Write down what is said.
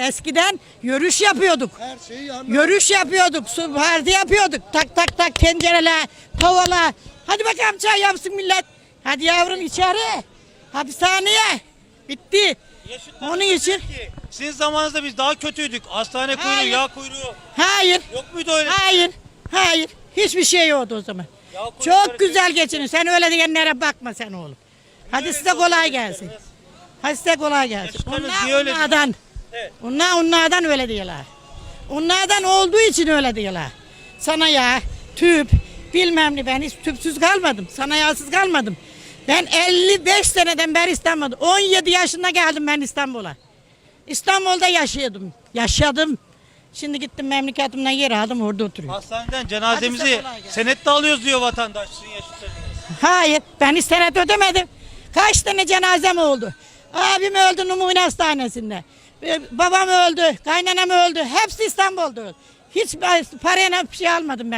eskiden yürüyüş yapıyorduk. Her şeyi. Yürüyüş yapıyorduk, su parti yapıyorduk. Tak tak tak tencereler, tavalar. Hadi bakalım çay yapsın millet. Hadi yavrum içeri. Hapishaneye. Bitti. Onun için Sizin zamanınızda biz daha kötüydük. Hastane kuyruğu, Hayır. yağ kuyruğu. hayır, Yok muydu öyle? hayır, hayır. Hiçbir şey yoktu o zaman. Ya kuyrukları Çok güzel geçinin. Sen öyle diyenlere bakma sen oğlum. Hadi size kolay gelsin. Hadi size kolay gelsin. Yaşıtlarınız niye öyle diyor? onlardan. Evet. Onlar onlardan öyle diyorlar. Onlardan olduğu için öyle diyorlar. Sana ya tüp bilmem ne ben hiç tüpsüz kalmadım. Sana yağsız kalmadım. Ben 55 seneden beri İstanbul'da. 17 yaşında geldim ben İstanbul'a. İstanbul'da yaşıyordum. Yaşadım. Şimdi gittim memleketimden yer aldım orada oturuyorum. Hastaneden cenazemizi senetle alıyoruz diyor vatandaş sizin yaşıtlarınız. Hayır ben istenet ödemedim. Kaç tane cenazem oldu. Abim öldü numune hastanesinde. Ee, Babam öldü, kaynanam öldü. Hepsi İstanbul'da öldü. Hiç parayla bir şey almadım ben.